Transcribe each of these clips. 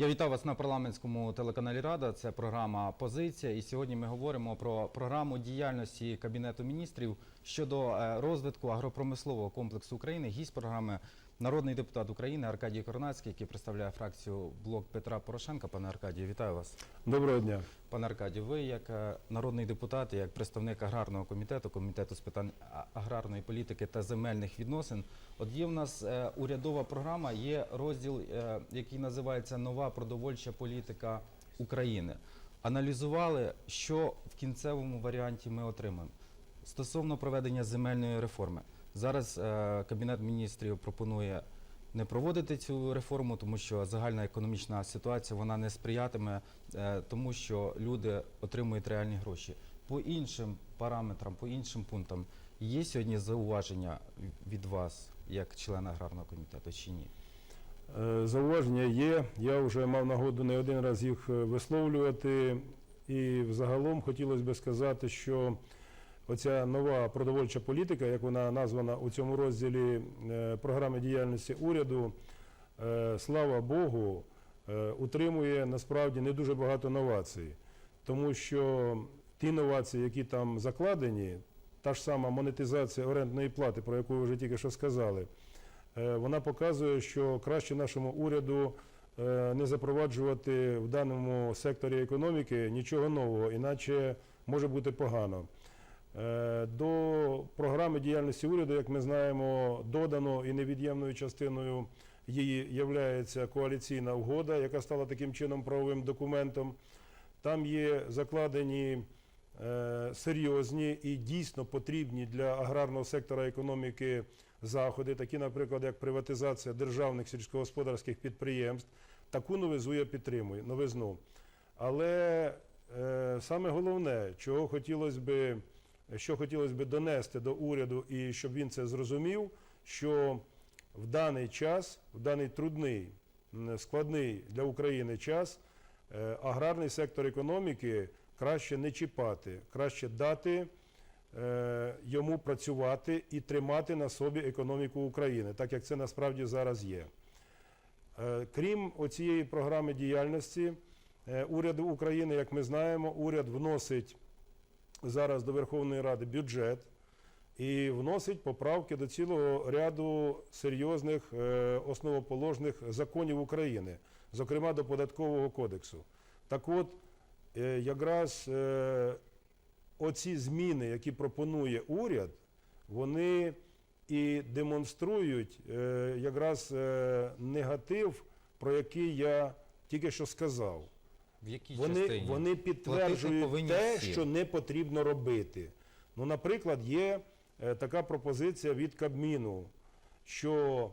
Я вітаю вас на парламентському телеканалі Рада. Це програма Позиція. І сьогодні ми говоримо про програму діяльності Кабінету міністрів щодо е, розвитку агропромислового комплексу України. Гість програми народний депутат України Аркадій Корнацький, який представляє фракцію блок Петра Порошенка. Пане Аркадію, вітаю вас. Доброго дня. Пане Аркадію, ви як е, народний депутат, як представник аграрного комітету, комітету з питань аграрної політики та земельних відносин. От є в нас е, урядова програма, є розділ, е, який називається Нова продовольча політика України. Аналізували, що в кінцевому варіанті ми отримаємо стосовно проведення земельної реформи. Зараз е, Кабінет міністрів пропонує не проводити цю реформу, тому що загальна економічна ситуація вона не сприятиме е, тому, що люди отримують реальні гроші. По іншим параметрам, по іншим пунктам є сьогодні зауваження від вас, як члена аграрного комітету, чи ні? Е, Зауваження є. Я вже мав нагоду не один раз їх висловлювати. І взагалом хотілося би сказати, що оця нова продовольча політика, як вона названа у цьому розділі е, програми діяльності уряду, е, слава Богу, е, утримує насправді не дуже багато новацій. Тому що ті новації, які там закладені, та ж сама монетизація орендної плати, про яку ви вже тільки що сказали, вона показує, що краще нашому уряду не запроваджувати в даному секторі економіки нічого нового, іначе може бути погано. Е, До програми діяльності уряду, як ми знаємо, додано і невід'ємною частиною її є коаліційна угода, яка стала таким чином правовим документом. Там є закладені е, серйозні і дійсно потрібні для аграрного сектора економіки заходи, такі, наприклад, як приватизація державних сільськогосподарських підприємств. Таку новизу я підтримую, новизну. Але е, саме головне, чого хотілося би, що хотілося би донести до уряду, і щоб він це зрозумів, що в даний час, в даний трудний, складний для України час, е, аграрний сектор економіки краще не чіпати, краще дати е, йому працювати і тримати на собі економіку України, так як це насправді зараз є. Е, Крім оцієї програми діяльності уряду України, як ми знаємо, уряд вносить зараз до Верховної Ради бюджет і вносить поправки до цілого ряду серйозних е, основоположних законів України, зокрема до податкового кодексу. Так от, е, якраз е, оці зміни, які пропонує уряд, вони і демонструють якраз негатив, про який я тільки що сказав. В якій Вони, частині? вони підтверджують те, всі. що не потрібно робити. Ну, наприклад, є е, така пропозиція від Кабміну, що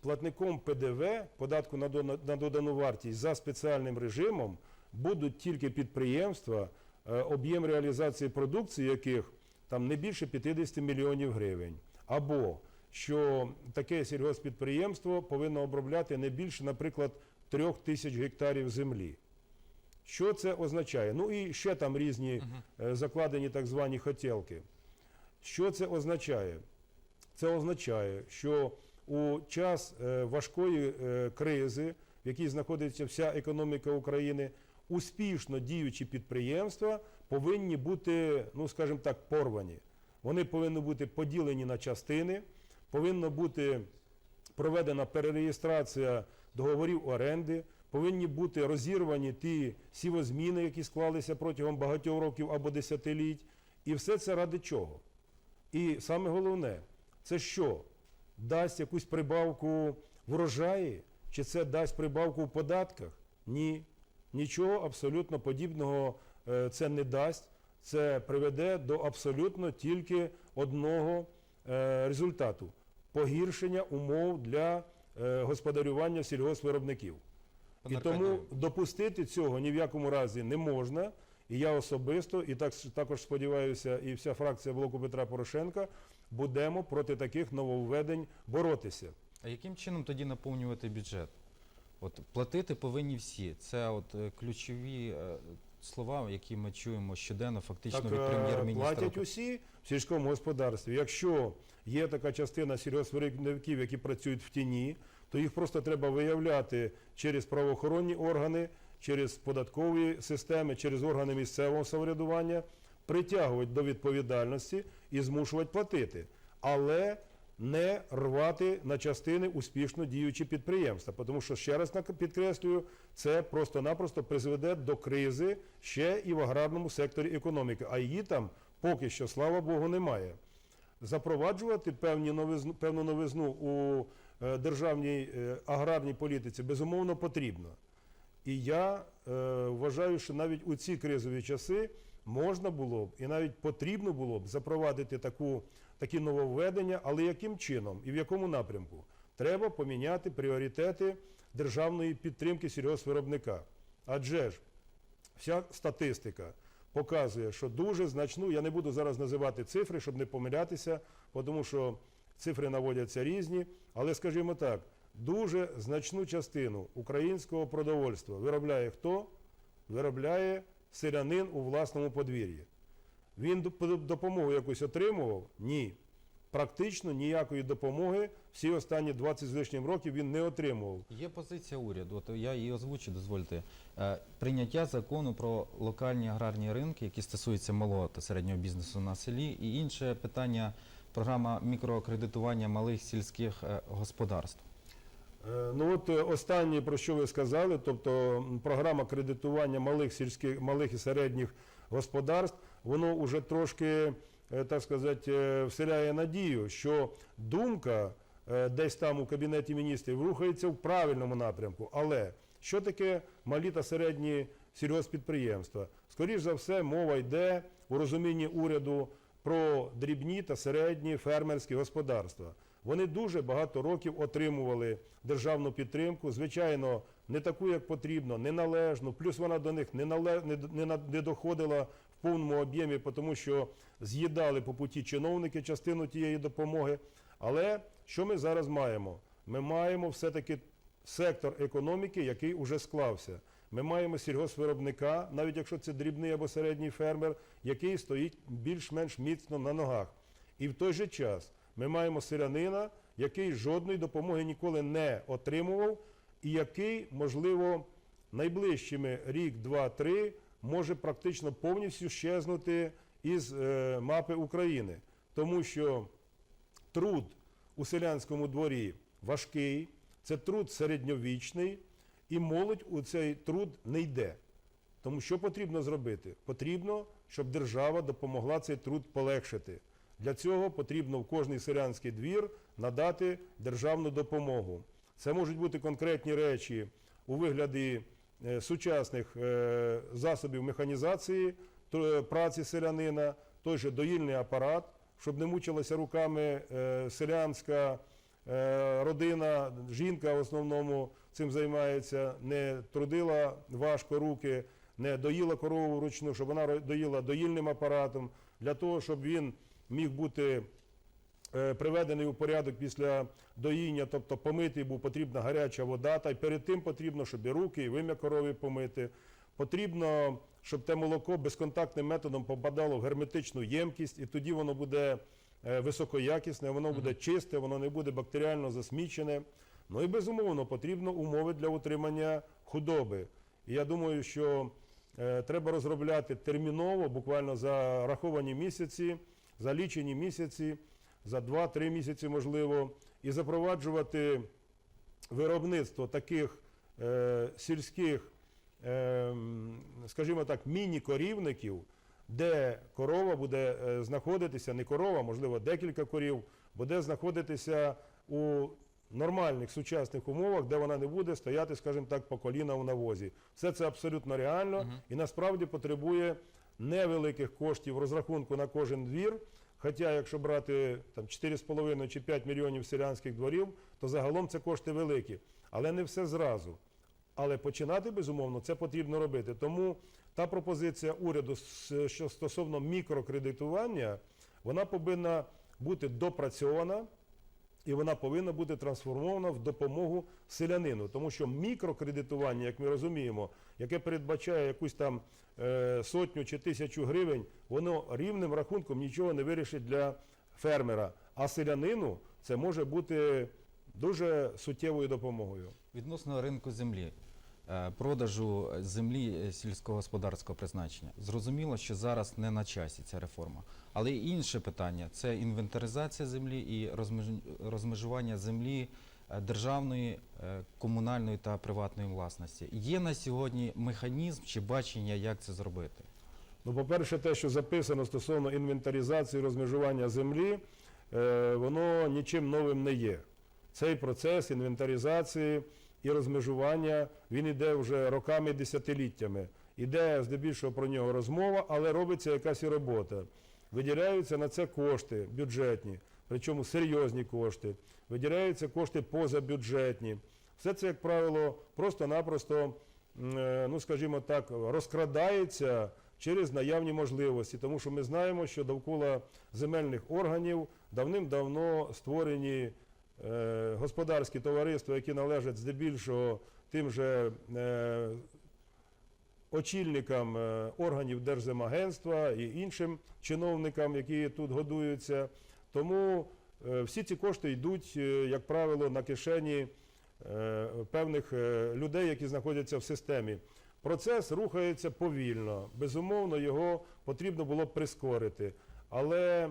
платником ПДВ, податку на дона- на додану вартість за спеціальним режимом, будуть тільки підприємства, е, об'єм реалізації продукції яких там не більше 50 мільйонів гривень. Або що таке сільгоспідприємство повинно обробляти не більше, наприклад, трьох тисяч гектарів землі. Що це означає? Ну і ще там різні е, закладені так звані хотілки. Що це означає? Це означає, що у час е, важкої е, кризи, в якій знаходиться вся економіка України, успішно діючі підприємства повинні бути, ну скажімо так, порвані. Вони повинні бути поділені на частини, повинна бути проведена перереєстрація договорів оренди, повинні бути розірвані ті сівозміни, які склалися протягом багатьох років або десятиліть. І все це ради чого? І саме головне, це що? Дасть якусь прибавку врожаї? Чи це дасть прибавку в податках? Ні. Нічого абсолютно подібного е, це не дасть. Це приведе до абсолютно тільки одного е, результату погіршення умов для е, господарювання сільгоспвиробників. І тому допустити цього ні в якому разі не можна. І я особисто, і так також сподіваюся, і вся фракція блоку Петра Порошенка будемо проти таких нововведень боротися. А яким чином тоді наповнювати бюджет? От платити повинні всі. Це от е, ключові е, слова, які ми чуємо щоденно, фактично Так від е, прем'єр-міністра. платять усі в сільському господарстві. Якщо є така частина сільгоспвиробників, які працюють в тіні, то їх просто треба виявляти через правоохоронні органи, через податкові системи, через органи місцевого самоврядування, притягувати до відповідальності і змушувати платити. Але не рвати на частини успішно діючі підприємства. Тому що, ще раз підкреслюю, це просто-напросто призведе до кризи ще і в аграрному секторі економіки. А її там поки що, слава Богу, немає. Запроваджувати певні новизну, певну новизну у державній е, аграрній політиці безумовно потрібно. І я е, вважаю, що навіть у ці кризові часи можна було б і навіть потрібно було б запровадити таку, такі нововведення, але яким чином і в якому напрямку? Треба поміняти пріоритети державної підтримки сільгоспвиробника. Адже ж вся статистика показує, що дуже значну, я не буду зараз називати цифри, щоб не помилятися, тому що цифри наводяться різні, але скажімо так, дуже значну частину українського продовольства виробляє хто? Виробляє селянин у власному подвір'ї. Він допомогу якусь отримував? Ні. Практично ніякої допомоги всі останні 20 з лишнім років він не отримував. Є позиція уряду, от я її озвучу, дозвольте. Е, Прийняття закону про локальні аграрні ринки, які стосуються малого та середнього бізнесу на селі, і інше питання програма мікрокредитування малих сільських е, господарств. Е, Ну от е, останнє, про що ви сказали, тобто програма кредитування малих сільських, малих і середніх господарств, воно вже трошки, так сказати, вселяє надію, що думка десь там у Кабінеті міністрів рухається в правильному напрямку. Але що таке малі та середні сільгоспідприємства? Скоріш за все, мова йде у розумінні уряду про дрібні та середні фермерські господарства. Вони дуже багато років отримували державну підтримку, звичайно, не таку, як потрібно, неналежну, плюс вона до них не, доходила в повному об'ємі, тому що з'їдали по путі чиновники частину тієї допомоги. Але що ми зараз маємо? Ми маємо все-таки сектор економіки, який уже склався. Ми маємо сільгоспвиробника, навіть якщо це дрібний або середній фермер, який стоїть більш-менш міцно на ногах. І в той же час ми маємо селянина, який жодної допомоги ніколи не отримував, і який, можливо, найближчими рік, два, три може практично повністю щезнути із е, мапи України. Тому що труд у селянському дворі важкий, це труд середньовічний, і молодь у цей труд не йде. Тому що потрібно зробити? Потрібно, щоб держава допомогла цей труд полегшити. Для цього потрібно в кожний селянський двір надати державну допомогу. Це можуть бути конкретні речі у вигляді е, сучасних е, засобів механізації е, праці селянина, той же доїльний апарат, щоб не мучилася руками селянська родина, жінка в основному цим займається, не трудила важко руки, не доїла корову вручну, щоб вона доїла доїльним апаратом, для того, щоб він міг бути е, приведений у порядок після доїння, тобто помитий був потрібна гаряча вода, та й перед тим потрібно, щоб і руки, і вим'я корови помити. Потрібно, щоб те молоко безконтактним методом попадало в герметичну ємкість, і тоді воно буде е, високоякісне, воно буде чисте, воно не буде бактеріально засмічене. Ну і безумовно потрібно умови для утримання худоби. І я думаю, що е, треба розробляти терміново, буквально за раховані місяці, за лічені місяці, за 2-3 місяці можливо, і запроваджувати виробництво таких е, сільських, е, скажімо так, міні-корівників, де корова буде е, знаходитися, не корова, можливо, декілька корів, буде знаходитися у нормальних сучасних умовах, де вона не буде стояти, скажімо так, по коліна в навозі. Все це абсолютно реально і насправді потребує невеликих коштів розрахунку на кожен двір. Хоча, якщо брати там 4,5 чи 5 мільйонів селянських дворів, то загалом це кошти великі. Але не все зразу. Але починати, безумовно, це потрібно робити. Тому та пропозиція уряду, що стосовно мікрокредитування, вона повинна бути допрацьована і вона повинна бути трансформована в допомогу селянину. Тому що мікрокредитування, як ми розуміємо, яке передбачає якусь там е, сотню чи тисячу гривень, воно рівним рахунком нічого не вирішить для фермера. А селянину це може бути дуже суттєвою допомогою. Відносно ринку землі, продажу землі е, сільськогосподарського призначення. Зрозуміло, що зараз не на часі ця реформа. Але інше питання це інвентаризація землі і розмеж- розмежування землі е, державної, е, комунальної та приватної власності. Є на сьогодні механізм чи бачення, як це зробити? Ну, по-перше, те, що записано стосовно інвентаризації розмежування землі, е, воно нічим новим не є. Цей процес інвентаризації і розмежування, він іде вже роками десятиліттями. Іде здебільшого про нього розмова, але робиться якась і робота. Виділяються на це кошти бюджетні, причому серйозні кошти. Виділяються кошти позабюджетні. Все це, як правило, просто-напросто, е, ну скажімо так, розкрадається через наявні можливості, тому що ми знаємо, що довкола земельних органів давним-давно створені господарські товариства, які належать здебільшого тим же е, очільникам е, органів Держземагентства і іншим чиновникам, які тут годуються. Тому е, всі ці кошти йдуть, е, як правило, на кишені е, певних е, людей, які знаходяться в системі. Процес рухається повільно. Безумовно, його потрібно було прискорити. Але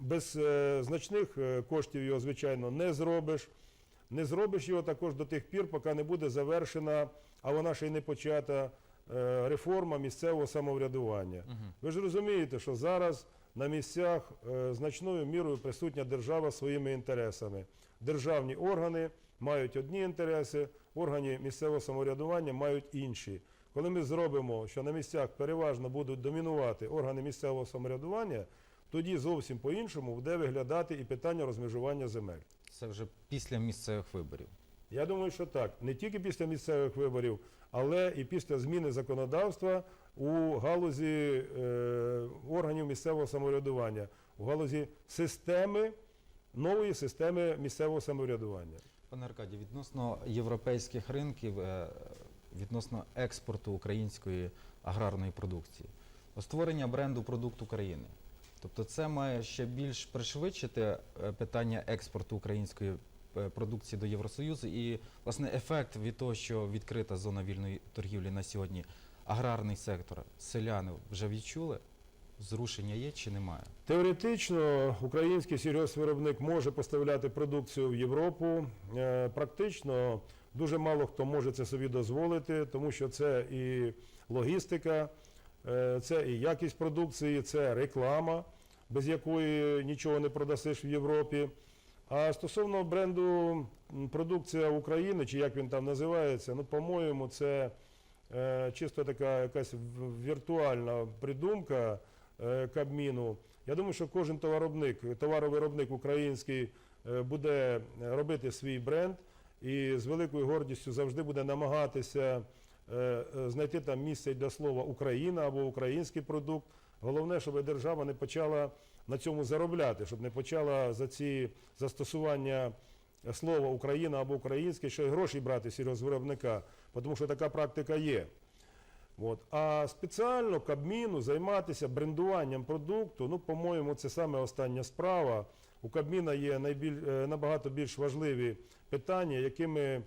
без е, значних е, коштів його, звичайно, не зробиш. Не зробиш його також до тих пір, поки не буде завершена, а вона ще й не почата, е, реформа місцевого самоврядування. Ви ж розумієте, що зараз на місцях е, значною мірою присутня держава своїми інтересами. Державні органи мають одні інтереси, органи місцевого самоврядування мають інші. Коли ми зробимо, що на місцях переважно будуть домінувати органи місцевого самоврядування, тоді зовсім по-іншому буде виглядати і питання розмежування земель. Це вже після місцевих виборів. Я думаю, що так. Не тільки після місцевих виборів, але і після зміни законодавства у галузі е, органів місцевого самоврядування, у галузі системи, нової системи місцевого самоврядування. Пане Аркадій, відносно європейських ринків, е, відносно експорту української аграрної продукції, створення бренду продукт України. Тобто це має ще більш пришвидшити е, питання експорту української е, продукції до Євросоюзу і власне ефект від того, що відкрита зона вільної торгівлі на сьогодні, аграрний сектор, селяни вже відчули, зрушення є чи немає? Теоретично український сільгоспвиробник може поставляти продукцію в Європу. Е, Практично дуже мало хто може це собі дозволити, тому що це і логістика, це і якість продукції, це реклама, без якої нічого не продасиш в Європі. А стосовно бренду продукція України, чи як він там називається, ну, по-моєму, це е, чисто така якась віртуальна придумка е, Кабміну. Я думаю, що кожен товаровник, товаровиробник український е, буде робити свій бренд і з великою гордістю завжди буде намагатися е, е, знайти там місце для слова Україна або український продукт. Головне, щоб держава не почала на цьому заробляти, щоб не почала за ці застосування слова Україна або українське ще й гроші брати сільгоспвиробника, тому що така практика є. От. А спеціально Кабміну займатися брендуванням продукту, ну, по-моєму, це саме остання справа. У Кабміна є найбіль, е, набагато більш важливі питання, якими е,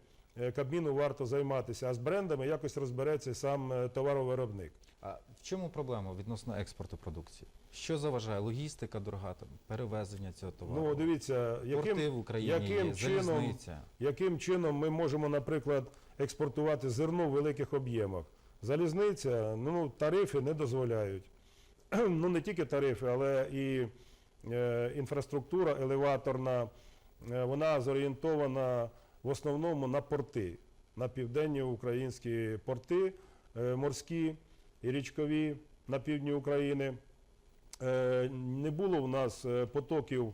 Кабміну варто займатися, а з брендами якось розбереться сам е, товаровиробник. А в чому проблема відносно експорту продукції? Що заважає? Логістика дорога, там, перевезення цього товару? Ну, дивіться, яким, в Україні яким є, чином- залізниця. яким чином ми можемо, наприклад, експортувати зерно в великих об'ємах. Залізниця, ну, тарифи не дозволяють. Ну, не тільки тарифи, але і е, інфраструктура елеваторна, е, вона зорієнтована в основному на порти, на південні українські порти, е, морські і річкові на півдні України. Е, Не було в нас е, потоків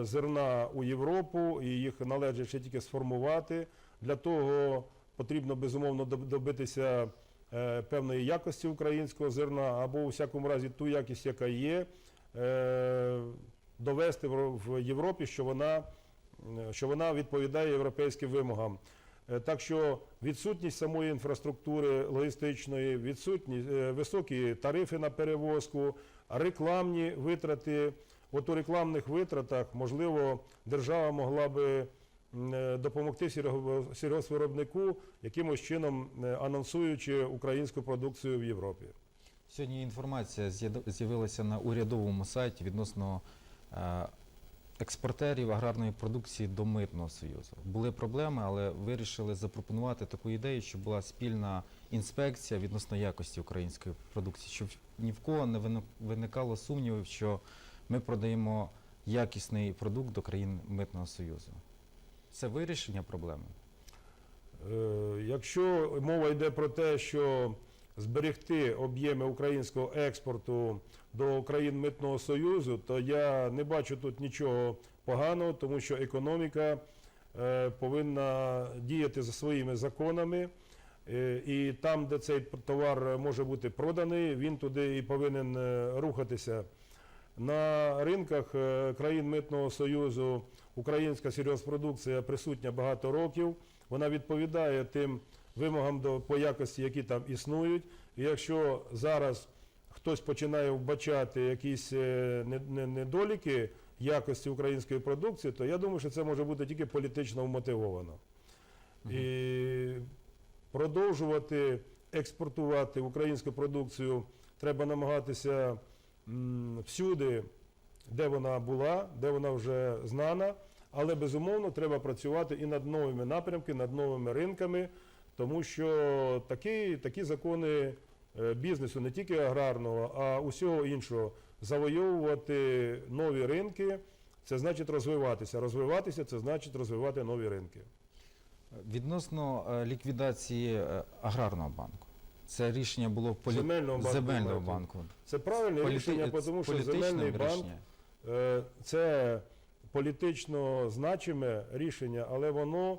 зерна у Європу, і їх належить ще тільки сформувати. Для того потрібно безумовно добитися певної якості українського зерна, або у всякому разі ту якість, яка є, довести в Європі, що вона, що вона відповідає європейським вимогам. Е, Так що відсутність самої інфраструктури логістичної, відсутність е, високі тарифи на перевозку, рекламні витрати. От у рекламних витратах, можливо, держава могла би е, допомогти сільго- сільгоспвиробнику, якимось чином е, анонсуючи українську продукцію в Європі. Сьогодні інформація з'явилася на урядовому сайті відносно е, експортерів аграрної продукції до митного союзу. Були проблеми, але вирішили запропонувати таку ідею, щоб була спільна інспекція відносно якості української продукції, щоб ні в кого не виникало сумнівів, що ми продаємо якісний продукт до країн митного союзу. Це вирішення проблеми. Е, Якщо мова йде про те, що зберегти об'єми українського експорту до країн митного союзу, то я не бачу тут нічого поганого, тому що економіка е, повинна діяти за своїми законами. Е, І там, де цей товар може бути проданий, він туди і повинен е, рухатися. На ринках країн митного союзу українська сільгоспродукція присутня багато років. Вона відповідає тим вимогам до по якості, які там існують. І якщо зараз хтось починає вбачати якісь е, не- не- недоліки якості української продукції, то я думаю, що це може бути тільки політично вмотивовано. І продовжувати експортувати українську продукцію треба намагатися всюди, де вона була, де вона вже знана. Але безумовно треба працювати і над новими напрямками, над новими ринками, тому що такі, такі закони е, бізнесу, не тільки аграрного, а усього іншого, завойовувати нові ринки, це значить розвиватися. Розвиватися це значить розвивати нові ринки. Відносно е, ліквідації е, аграрного банку. Це рішення було полі... Земельного банку, земельного банку. Це правильне Політи- рішення, тому що земельний банк рішення. Це політично значиме рішення, але воно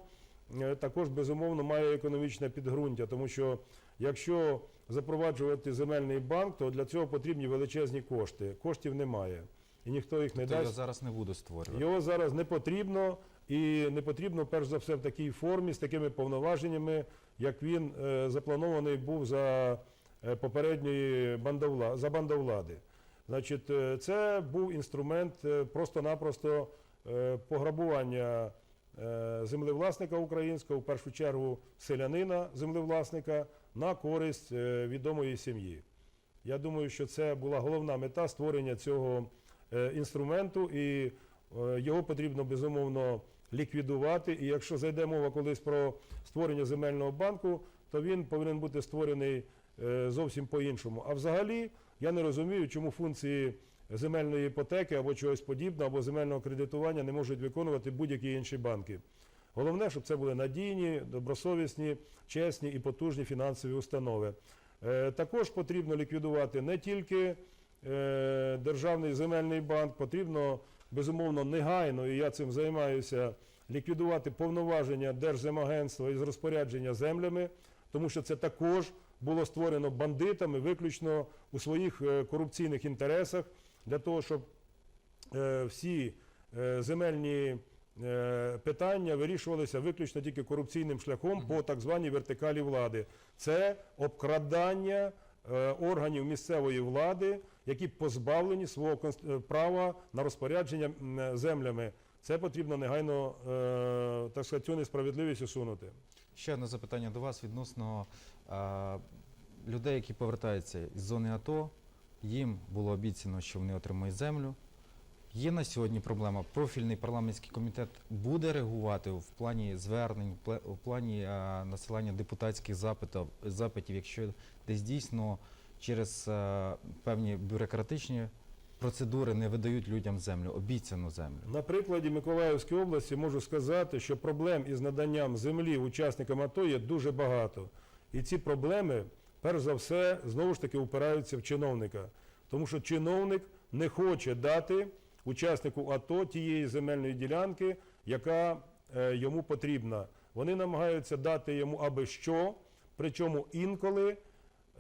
також безумовно має економічне підґрунтя, тому що якщо запроваджувати земельний банк, то для цього потрібні величезні кошти. Коштів немає. І ніхто їх не То дасть. зараз не буду створювати. Його зараз не потрібно, і не потрібно, перш за все, в такій формі, з такими повноваженнями, як він е, запланований був за е, попередньої бандовла, за бандовлади. Значить, е, це був інструмент е, просто-напросто е, пограбування е, землевласника українського, в першу чергу селянина землевласника, на користь е, відомої сім'ї. Я думаю, що це була головна мета створення цього е, інструменту, і е, його потрібно безумовно ліквідувати. І якщо зайде мова колись про створення земельного банку, то він повинен бути створений е, зовсім по-іншому. А взагалі я не розумію, чому функції земельної іпотеки або чогось подібного, або земельного кредитування не можуть виконувати будь-які інші банки. Головне, щоб це були надійні, добросовісні, чесні і потужні фінансові установи. Е, Також потрібно ліквідувати не тільки е, Державний земельний банк, потрібно безумовно негайно, і я цим займаюся, ліквідувати повноваження Держземагентства із розпорядження землями, тому що це також було створено бандитами виключно у своїх е, корупційних інтересах для того, щоб е, всі е, земельні е, питання вирішувалися виключно тільки корупційним шляхом по так званій вертикалі влади. Це обкрадання органів місцевої влади, які позбавлені свого права на розпорядження землями. Це потрібно негайно так сказати, цю несправедливість усунути. Ще одне запитання до вас відносно людей, які повертаються з зони АТО. Їм було обіцяно, що вони отримають землю. Є на сьогодні проблема. Профільний парламентський комітет буде реагувати в плані звернень, в плані насилання депутатських запитів, запитів, якщо десь дійсно через певні бюрократичні процедури не видають людям землю, обіцяну землю. На прикладі Миколаївської області можу сказати, що проблем із наданням землі учасникам АТО є дуже багато. І ці проблеми, перш за все, знову ж таки упираються в чиновника. Тому що чиновник не хоче дати учаснику АТО тієї земельної ділянки, яка е, йому потрібна. Вони намагаються дати йому аби що, причому інколи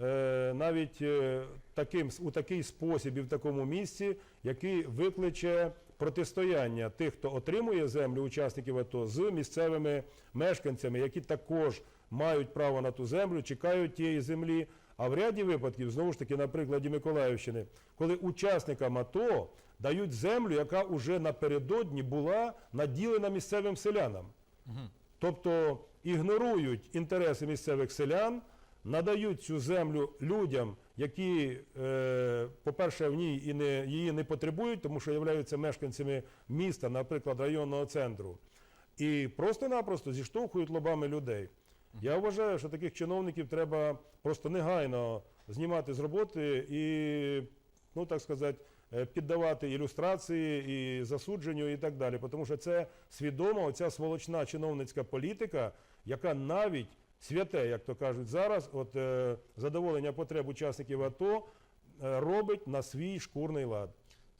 е, навіть е, таким, у такий спосіб і в такому місці, який викличе протистояння тих, хто отримує землю учасників АТО з місцевими мешканцями, які також мають право на ту землю, чекають тієї землі. А в ряді випадків, знову ж таки, на прикладі Миколаївщини, коли учасникам АТО дають землю, яка уже напередодні була наділена місцевим селянам. Тобто ігнорують інтереси місцевих селян, надають цю землю людям, які, е, по-перше, в ній і не, її не потребують, тому що являються мешканцями міста, наприклад, районного центру, і просто-напросто зіштовхують лобами людей. Я вважаю, що таких чиновників треба просто негайно знімати з роботи і, ну так сказати, е, піддавати ілюстрації і засудженню і так далі. Тому що це свідомо оця сволочна чиновницька політика, яка навіть святе, як то кажуть зараз, от е, задоволення потреб учасників АТО е, робить на свій шкурний лад.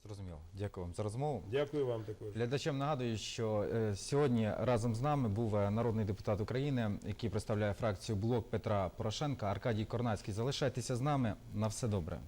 Зрозуміло. Дякую вам за розмову. Дякую вам також. Глядачам нагадую, що е, сьогодні разом з нами був е, народний депутат України, який представляє фракцію Блок Петра Порошенка Аркадій Корнацький. Залишайтеся з нами. На все добре.